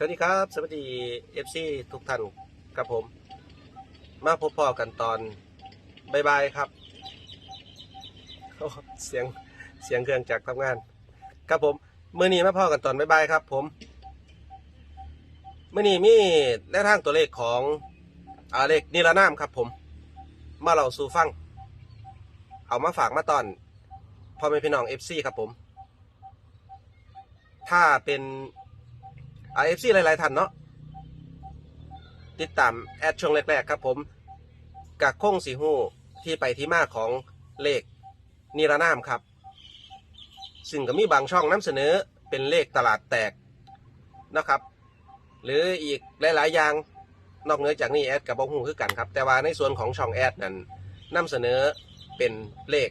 สวัสดีครับ สวัสดีเอฟซีทุกท่านครับผม มาพบพ่อกันตอนบายๆครับ เสียงเสียงเครื่องจักรทำงาน ครับผมเมื่อนี้มาพ่อกันตอนบายๆครับ ผมเมื่อนี้มีแนวทางตัวเลขของอาเลขนิรนามครับ ผม มาเราสู่ฟัง เอามาฝากมาตอนพ่อแม่พี่น้องเอฟซีครับผม ถ้าเป็น RFC หลาย ๆ ท่านเนาะติดตามแอดช่วงแรก ๆ ครับผมกะคงสีหูที่ไปที่มาของเลขนิรนามครับ ซึ่งก็มีบางช่องนำเสนอเป็นเลขตลาดแตกนะครับ หรืออีกหลาย ๆ อย่างนอกเหนือจากนี้แอดกับบองหูคือกันครับ แต่ว่าในส่วนของช่องแอดนั้นนำเสนอเป็นเลข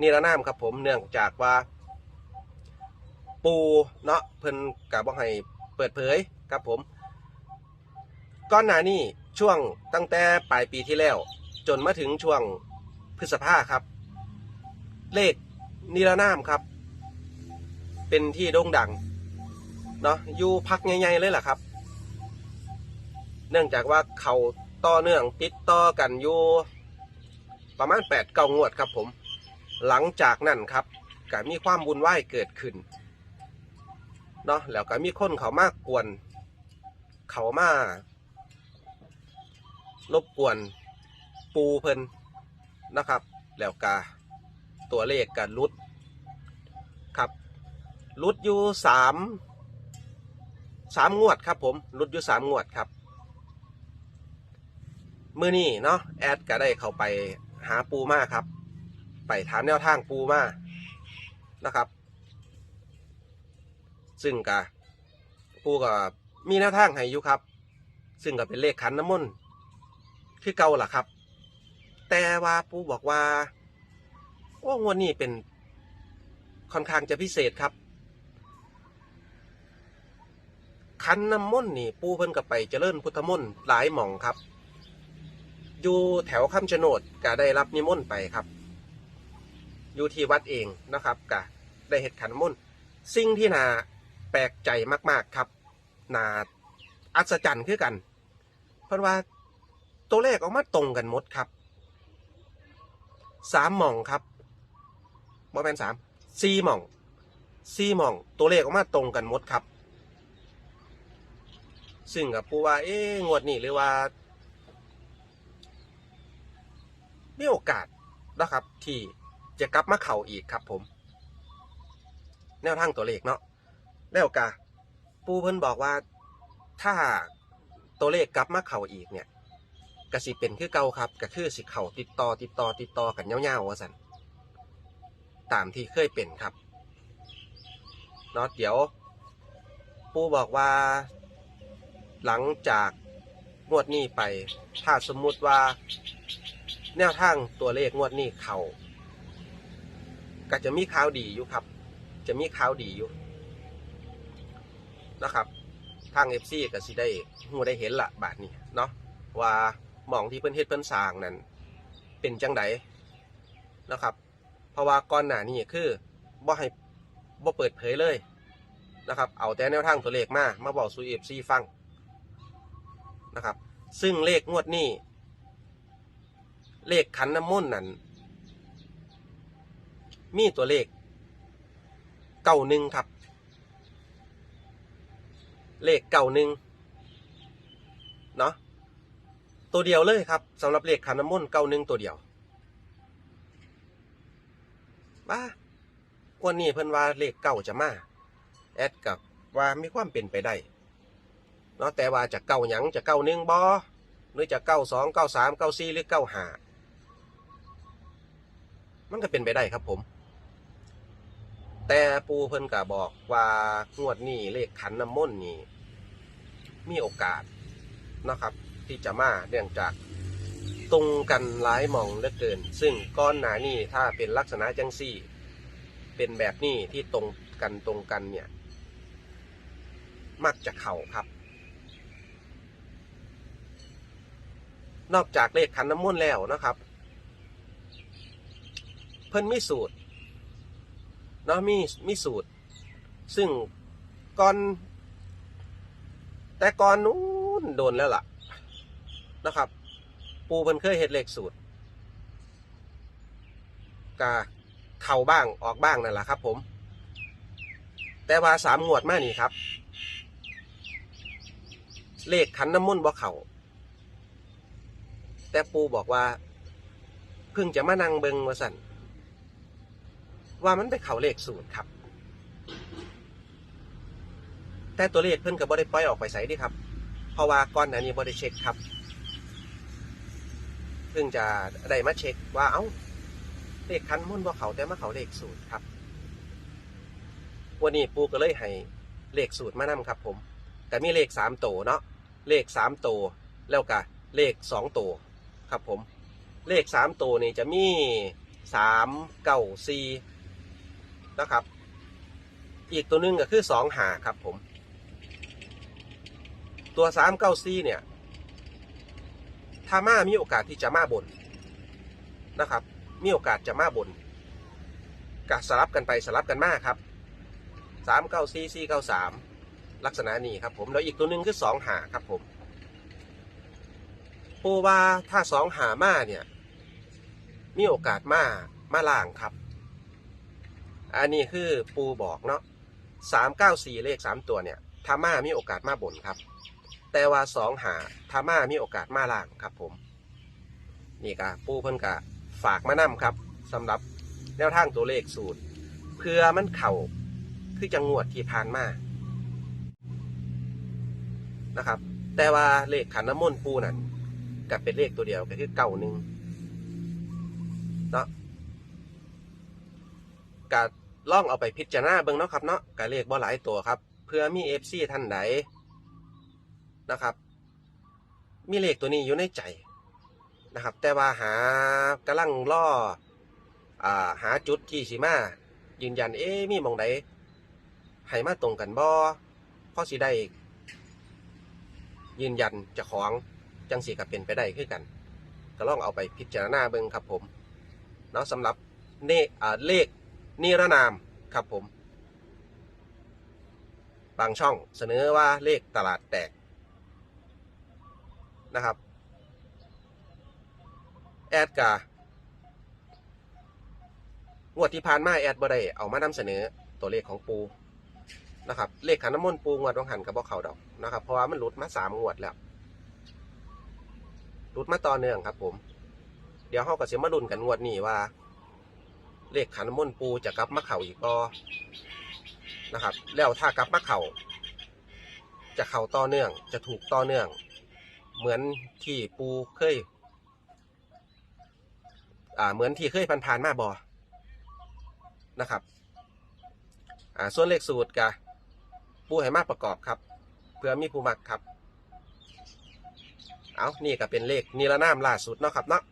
นิรนามครับผมเนื่องจากว่า ปูเนาะเพิ่นกับบ่ให้ เปิดเผยครับผมก้อนหน้านี้ช่วงตั้งแต่ปลายปีที่แล้ว จนมาถึงช่วงพฤษภาครับ เลขนิรนามครับ เป็นที่โด่งดังเนาะอยู่พักใหญ่ๆเลยล่ะครับ เนื่องจากว่าเขาต่อเนื่องติดต่อกันอยู่ประมาณแปดเก้างวดครับผม หลังจากนั้นครับก็มีความบุญไหวายเกิดขึ้น เนาะแล้วก็มีคนเขามากกวน เขามารบกวนปูเพิ่นนะครับ แล้วก็ตัวเลขก็ลุดครับลุดอยู่สามสามงวดครับผมลุดอยู่สามงวดครับมือนี้เนาะแอดก็ได้เข้าไปหาปูมาครับ ไปถามแนวทางปูมานะครับ ซึ่งกะปูก็มีแนวทางให้อยู่ครับ ซึ่งก็เป็นเลขขันน้ำมนต์คือเก่าล่ะครับ แต่ว่าปูบอกว่าโอ้งวดนี้เป็นค่อนข้างจะพิเศษครับขันน้ำมนต์นี่ปูเพิ่นกับไปเจริญพุทธมนต์หลายหม่องครับ อยู่แถวคำชะโนดก็ได้รับนิมนต์ไปครับ อยู่ที่วัดเองนะครับก็ได้เห็ดขันน้ำมนต์สิ่งที่น่า แปลกใจมาก ๆ ครับน่าอัศจรรย์คือกัน เพราะว่าตัวเลขออกมาตรงกันหมดครับสามหม่องครับบ่แม่นสามสี่หม่องสี่หม่อง ตัวเลขออกมาตรงกันหมดครับ ซึ่งกับผู้ว่า เอ๊งวดนี้หรือว่ามีโอกาสนะครับ ที่จะกลับมาเข่าอีกครับผม แนวทางตัวเลขเนาะ แล้วกะปูเพิ่นบอกว่าถ้าตัวเลขกลับมาเข่าอีกเนี่ยกสิเป็นคือเก่าครับก็คือสิเข่าติดต่อติดต่อติดต่อกันยาวๆว่าสันตามที่เคยเป็นครับเนาะเดี๋ยว ปูบอกว่า หลังจากงวดนี้ไป ถ้าสมมุติว่า แนวทางตัวเลขงวดนี้เข่าก็จะมีข่าวดีอยู่ครับ จะมีข่าวดีอยู่ นะครับ ทางเอฟซีก็สิได้หูได้เห็นละบาทนี้เนาะว่าหมองที่เพิ่นเฮ็ดเพิ่นสร้างนั้นเป็นจังไดนะครับ เพราะว่าก่อนหน้านี้คือบ่ให้บ่เปิดเผยเลยนะครับ เอาแต่แนวทางตัวเลขมา มาบอกสู่เอฟซีฟังนะครับ ซึ่งเลขงวดนี้ เลขขันน้ำมนต์นั้นมีตัวเลขเก้าหนึ่งครับ เลขเก้าหนึ่งเนาะตัวเดียวเลยครับสำหรับเลขขันน้ำมนต์เก้าหนึ่งตัวเดียวบ้าวันนี้เพิ่นว่าเลขเก้าจะมาแอดกับว่ามีความเป็นไปได้เนาะแต่ว่าจะเก้าหยังจะเก้าหนึ่งบอหรือจะเก้าสองเก้าสามเก้าสี่หรือเก้าห้ามันก็เป็นไปได้ครับผม แต่ปูเพิ่นก็บอกว่างวดนี้เลขขันน้ำมนต์นี่มีโอกาสนะครับ ที่จะมาเนื่องจากตรงกันหลายมองเหลือเกิน ซึ่งก้อนหนานี่ถ้าเป็นลักษณะจังซี่ เป็นแบบนี้ที่ตรงกันตรงกันเนี่ย มักจะเข่าครับ นอกจากเลขขันน้ำมนต์แล้วนะครับ เพิ่นมีสูตร เนาะมีมีสูตร ซึ่งก่อน แต่ก่อนนู้นโดนแล้วล่ะนะครับ ปูเพิ่นเคยเฮ็ดเลขสูตรกะเข้าบ้างออกบ้างนั่นแหละครับ ผม แต่ว่าสามงวดมานี่ครับ เลขขันน้ำมนต์บ่เขาแต่ปูบอกว่า เพิ่งจะมานั่งเบิงว่าสัน ว่ามันไปเขาเลขสูตรครับ แต่ตัวเลขเพิ่นก็บ่ได้ปล่อยออกไปใส่ดิครับ เพราะว่าก่อนหน้านี้บ่ได้เช็คครับ เพิ่งจะได้มาเช็คว่าเอ้าเลขคันมุ่นบ่าเขาแต่มาเขาเลขสูตรครับ วันนี้ปูก็เลยให้เลขสูตรมานํครับ ผมแต่มีเลขสามตัวเนาะเลขสามตัวแล้วก็เลขสองตัวครับผม เลขสามตัวนี่จะมีสามเก้าสี่ นะครับ อีกตัวหนึงก็คือสองหาครับผม ตัวสามเก้าสี่เนี่ยถ้ามามีโอกาสที่จะมาบนนะครับ มีโอกาสจะมาบนกสลับกันไปสลับกันมาครับสามเก้าสี่สี่เก้าสามลักษณะนี้ครับผมแล้วอีกตัวหนึ่งคือสองหาครับผมปูว่าถ้าสองหามาเนี่ยมีโอกาสมามาล่างครับ อันนี้คือปูบอกเนาะสามเก้าสี่เลขสามตัวเนี่ยถ้าม่ามีโอกาสมาบนครับ แต่ว่าสองหาถ้าม่ามีโอกาสมาล่างครับผม นี่กะปูเพิ่นกะฝากมานํครับสำหรับแนวทางตัวเลขสูตร เพื่อมันเข่าคือจังงวดที่ผ่านมานะครับ แต่ว่าเลขขันน้ำมนต์ปูนั่นกับเป็นเลขตัวเดียวก็คือเก้าหนึ่งเนาะ กะล่องเอาไปพิจารณาเบิ่งเนาะครับเนาะกะเลขบ่หลายตัวครับ เพื่อมีเอฟซีท่านใดนะครับ มีเลขตัวนี้อยู่ในใจนะครับ แต่ว่าหากำลังล่ออ่าหาจุดที่สิมายืนยันเอ๊มีมองใดให้มาตรงกันบ่พอสิได้ยืนยันจะของจังสีกับเป็นไปได้คือกัน ก็ลองเอาไปพิจารณาเบิ่งครับผมเนาะสำหรับเนอเลข นิรนามครับผม บางช่องเสนอว่าเลขตลาดแตกนะครับ แอดกางวดที่ผ่านมาแอดบ่ได้เอามานำเสนอตัวเลขของปูนะครับเลขขันน้ำมนต์ปูงวดต้องหันกับบ่เขาดอกนะครับ เพราะว่ามันหลุดมาสามงวดแล้วหลุดมาต่อเนื่องครับ ผม เดี๋ยวเฮาก็สิมาลุ้นกันงวดนี้ว่า เลขขันน้ำมนต์ปูจะกลับมาเข่าอีกบ่นะครับ แล้วถ้ากลับมาเข่าจะเข่าต่อเนื่องจะถูกต่อเนื่อง เหมือนที่ปูเคย อ่าเหมือนที่เคยผ่านๆมาบอนะครับ อ่าส่วนเลขสูตรกะปูให้มาประกอบครับ เพื่อมีผู้มักครับ เอานี่ก็เป็นเลขนิรนามล่าสุดเนาะครับเนาะ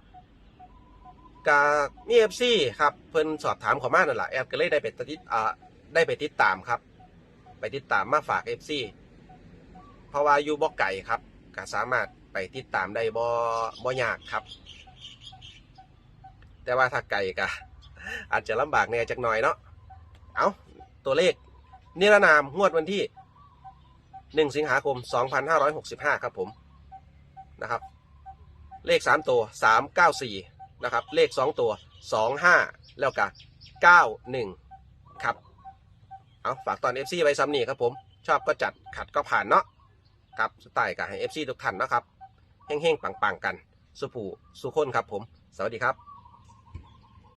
กามีเอฟซีครับเพิ่นสอบถามเขอมานั่นแหละแอดก็เลยได้ไปติดอ่าได้ไปติดตามครับ ไปติดตามมาฝากเอฟซีเพราะว่าอยู่บ่ไก่ครับก็สามารถไปติดตามได้บ่บ่ยากครับ แต่ว่าถ้าไก่กะอาจจะลำบากแน่จักหน่อยเนาะเอาตัวเลข นิรนามงวดวันที่ 1 สิงหาคม 2565 ครับผมนะครับ เลข 3 ตัว 394 นะครับเลข 2 ตัว 25 แล้วก็91 ครับ เอาฝากตอน FC ไว้ซ้ำนี่ครับผม ชอบก็จัดขัดก็ผ่านเนาะครับสไตล์กับให้ FC ทุกท่านนะครับเฮ้งๆ ปังๆ กัน สุภูสุคนครับผม สวัสดีครับ